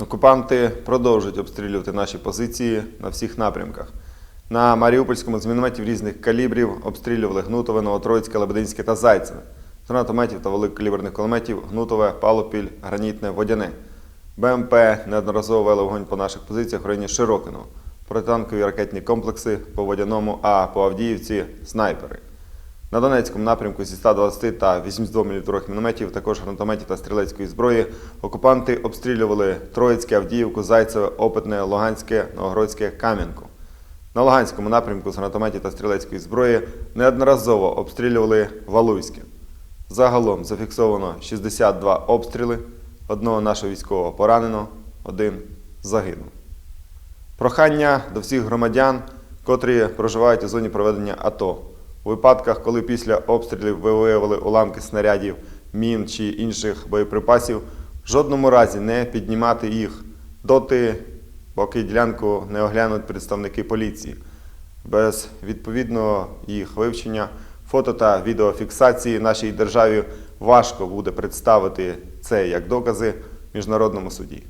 Окупанти продовжують обстрілювати наші позиції на всіх напрямках. На Маріупольському з мінометів різних калібрів обстрілювали Гнутове, Новотроїцьке, Лебединське та Зайцеве. З гранатометів та великокаліберних кулеметів Гнутове, Палопіль, Гранітне, Водяне. БМП неодноразово вели вогонь по наших позиціях в районі Широкиного. Протитанкові ракетні комплекси по Водяному, а по Авдіївці снайпери. На Донецькому напрямку зі 120 та 82 мм мінометів, також гранатометів та стрілецької зброї, окупанти обстрілювали Троїцьке, Авдіївку, Зайцеве, Опитне, Луганське, Новогродське, Кам'янку. На Луганському напрямку з гранатометів та стрілецької зброї неодноразово обстрілювали Валуйське. Загалом зафіксовано 62 обстріли, одного нашого військового поранено, один загинув. Прохання до всіх громадян, котрі проживають у зоні проведення АТО. У випадках, коли після обстрілів ви виявили уламки снарядів, мін чи інших боєприпасів, в жодному разі не піднімати їх доти, поки ділянку не оглянуть представники поліції. Без відповідного їх вивчення, фото та відеофіксації нашій державі важко буде представити це як докази в міжнародному суді.